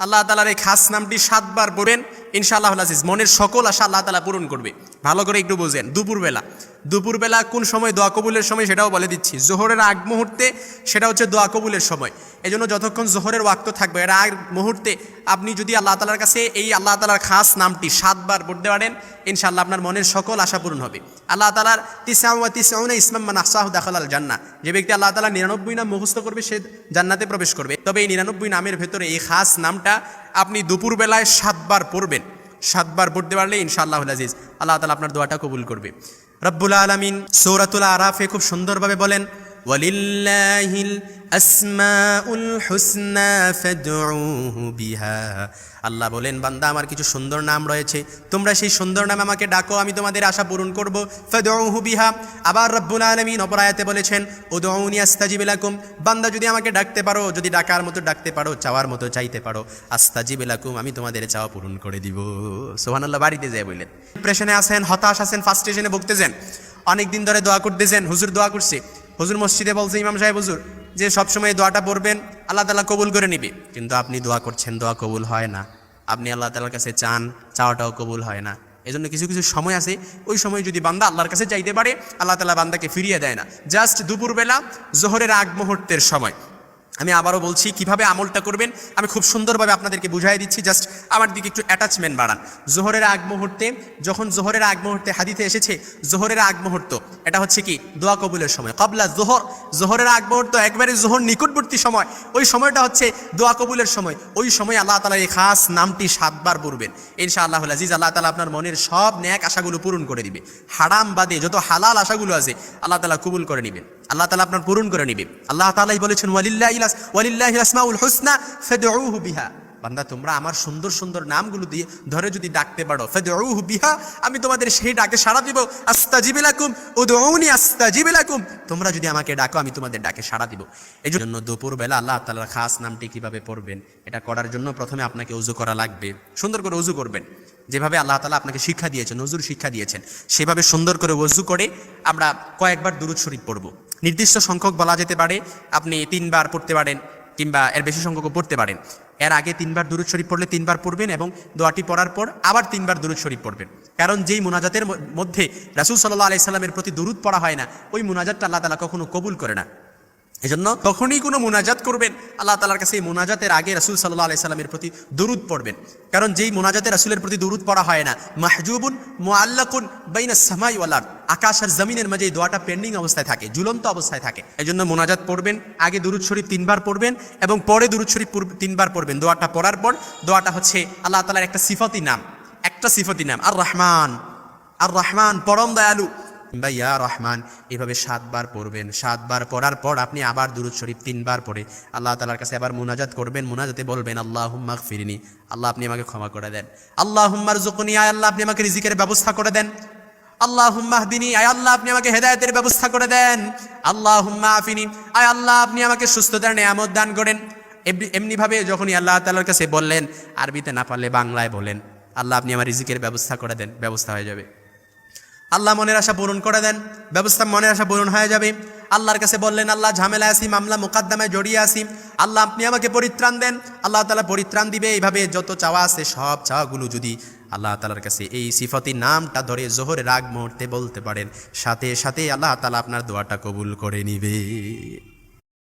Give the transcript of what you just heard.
আল্লাহ তালার এই খাস নামটি সাতবার পড়েন ইনশাআল্লাহ আজিজ, মনের সকল আশা আল্লাহ তালা পূরণ করবে। ভালো করে একটু বোঝেন, দুপুরবেলা। দুপুরবেলা কোন সময় দোয়া কবুলের সময় সেটাও বলে দিচ্ছি। জোহরের আগ মুহূর্তে সেটা হচ্ছে দোয়া কবুলের সময়। এই জন্য যতক্ষণ জোহরের ওয়াক্ত থাকবে, এর আগ মুহূর্তে আপনি যদি আল্লাহ তালার কাছে এই আল্লাহ তালার খাস নামটি সাতবার পড়তে পারেন, ইনশাআল্লাহ আপনার মনের সকল আশা পূরণ হবে। আল্লাহ তালার তিসাউয়া তিসাউনা ইসমাম মান আসাহ দাখাল আল জান্না যে ব্যক্তি আল্লাহ তালা নিরানব্বই নাম মুখস্থ করবে, সে জান্নাতে প্রবেশ করবে। তবে এই নিরানব্বই নামের ভেতরে এই খাস নামটা আপনি দুপুরবেলায় সাতবার পড়বেন। সাতবার পড়তে পারলে ইনশাআল্লাহ আজিজ, আল্লাহ তালা আপনার দোয়াটা কবুল করবে। রব্বুল আলমিন সৌরাতুল আরাফে খুব সুন্দরভাবে বলেন ওয়ালিল্লাহিল আসমাউল হুসনা ফাদউহু বিহা। আল্লাহ বলেন, বান্দা, আমার কিছু সুন্দর নাম রয়েছে। তোমরা সেই সুন্দর নাম আমাকে ডাকো, আমি তোমাদের আশা পূরণ করব। ফাদউহু বিহা। আবার রব্বুল আলামিন অপরায়াতে বলেছেন, উদউনি আস্তাজিব লাকুম। বান্দা, যদি আমাকে ডাকতে পারো, যদি ডাকার মতো ডাকতে পারো, চাওয়ার মতো চাইতে পারো, আস্তাজিব লাকুম, আমি তোমাদের চাওয়া পূরণ করে দিব। সুবহানাল্লাহ, বাড়িতে যায় বললেন প্রেশনে আছেন, হতাশ আছেন ফার্স্ট স্টেশনে ভুগতেছেন। অনেক দিন ধরে দোয়া করতেছেন, হুজুর দোয়া করছে। হুজুর মসজিদে বলছে, ইমাম সাহেব, হুজুর, যে সবসময় দোয়াটা পড়বেন, আল্লাহ তালা কবুল করে নিবে। কিন্তু আপনি দোয়া করছেন, দোয়া কবুল হয় না। আপনি আল্লাহ তালার কাছে চান, চাওয়াটাও কবুল হয় না। এজন্য কিছু কিছু সময় আছে, ওই সময় যদি বান্দা আল্লাহর কাছে চাইতে পারে, আল্লাহ তালা বান্দাকে ফিরিয়ে দেয় না। জাস্ট দুপুরবেলা, জোহরের আগ মুহূর্তের সময়। আমি আবারও বলছি, কীভাবে আমলটা করবেন? আমি খুব সুন্দরভাবে আপনাদেরকে বুঝাই দিচ্ছি। জাস্ট আমার দিকে একটু অ্যাটাচমেন্ট বাড়ান। জোহরের আগ মুহূর্তে, যখন জোহরের আগ মুহূর্তে হাদিতে এসেছে, জোহরের আগ মুহূর্ত, এটা হচ্ছে কি? দোয়া কবুলের সময়। কবলা জোহর, জোহরের আগ মুহূর্ত একবারে জোহর নিকটবর্তী সময়। ওই সময়টা হচ্ছে দোয়া কবুলের সময়। ওই সময় আল্লাহ তালা এই খাস নামটি সাতবার পড়বেন। ইনশা আল্লাহ আজিজ, আল্লাহ তালা আপনার মনের সব ন্যাক আশাগুলো পূরণ করে দিবে। হারাম বাদে যত হালাল আশাগুলো আছে, আল্লাহ তালা কবুল করে নেবেন। আল্লাহ তালা আপনার পূরণ করে নিবে। আল্লাহ তালাই বলেছেন, ওয়ালিল্লাহ ইলাস হুসনা বিহা। বান্দা, তোমরা আমার সুন্দর সুন্দর নামগুলো দিয়ে ধরে যদি ডাকতে পারো বিহা আমি তোমাদের সেই ডাকে সাড়া দিব আস্তাজিবিলাকুম উদউনি আস্তাজিবিলাকুম তোমরা যদি আমাকে ডাকো, আমি তোমাদের ডাকে সাড়া দিব। এই জন্য দুপুরবেলা আল্লাহ তাআলার খাস নামটি কীভাবে পড়বেন, এটা করার জন্য প্রথমে আপনাকে উজু করা লাগবে। সুন্দর করে উজু করবেন। যেভাবে আল্লাহ তালা আপনাকে শিক্ষা দিয়েছেন, নজরুল শিক্ষা দিয়েছেন, সেভাবে সুন্দর করে ওজু করে আমরা কয়েকবার দুরুদ শরীফ পড়ব। নির্দিষ্ট সংখ্যক বলা যেতে পারে, আপনি তিনবার পড়তে পারেন কিংবা এর বেশি সংখ্যকও পড়তে পারেন। এর আগে তিনবার দুরুদ শরীফ পড়লে তিনবার পড়বেন এবং দোয়াটি পড়ার পর আবার তিনবার দুরুদ শরীফ পড়বেন। কারণ যেই মোনাজাতের মধ্যে রাসুল সাল্লাহ আলাইসাল্লামের প্রতি দুরুদ পড়া হয় না, ওই মোনাজাতটা আল্লাহ তালা কখনও কবুল করে না। এজন্য তখনই কোনো মোনাজাত করবেন। আল্লাহ তালার কাছে এই মুনাজাতের আগে রাসুল সাল্লাহ আলাইসাল্লামের প্রতি দরুদ পড়বেন। কারণ যেই মুনাজাতে রাসুলের প্রতি দরুদ পড়া হয় না, মাহজুবুন মোয়াল্লাকুন বাইনা সামাই ওয়ালার আকাশ আর জমিনের মাঝে এই দোয়াটা পেন্ডিং অবস্থায় থাকে, ঝুলন্ত অবস্থায় থাকে। এই জন্য মোনাজাত পড়বেন, আগে দুরুদ শরীফ তিনবার পড়বেন এবং পরে দুরুদ শরীফ তিনবার পড়বেন। দোয়াটা পড়ার পর দোয়াটা হচ্ছে আল্লাহ তালার একটা সিফতি নাম। একটা সিফতি নাম আর রহমান আর রহমান পরম দয়ালু। বা ইয়া রহমান, এভাবে সাতবার পড়বেন। সাতবার পড়ার পর আপনি আবার দুরুদ শরীফ তিনবার পড়ে, আল্লাহ তালার কাছে আবার মোনাজাত করবেন, মোনাজাতে বলবেন আল্লাহ হুম্মা ফিরিনি আল্লাহ আপনি আমাকে ক্ষমা করে দেন। আল্লাহ হুম্মার জুকুনি আয় আল্লাহ আপনি আমাকে রিজিকের ব্যবস্থা করে দেন। আল্লাহ হুম্মাহদিনী আয় আল্লাহ আপনি আমাকে হেদায়তের ব্যবস্থা করে দেন। আল্লাহ হুম্মা আফিনি, আয় আল্লাহ আপনি আমাকে সুস্থতার নিয়ামত দান করেন। এমনি- এমনিভাবে যখনই আল্লাহ তালার কাছে বললেন, আরবিতে না পারলে বাংলায় বলেন, আল্লাহ আপনি আমার রিজিকের ব্যবস্থা করে দেন, ব্যবস্থা হয়ে যাবে। আল্লাহ মনের আশা পূরণ করে দেন, ব্যবস্থা মনের আশা পূরণ হয়ে যাবে। আল্লাহর কাছে বললেন, আল্লাহ ঝামেলা আসি মামলা মোকাদ্দমায় জড়িয়ে আসি আল্লাহ, আপনি আমাকে পরিত্রাণ দেন। আল্লাহ তালা পরিত্রাণ দিবে। এইভাবে যত চাওয়া আছে, সব চাওয়াগুলো যদি আল্লাহ তালার কাছে এই সিফতি নামটা ধরে জোহরের রাগ মুহূর্তে বলতে পারেন, সাথে সাথে আল্লাহ তালা আপনার দোয়াটা কবুল করে নিবে।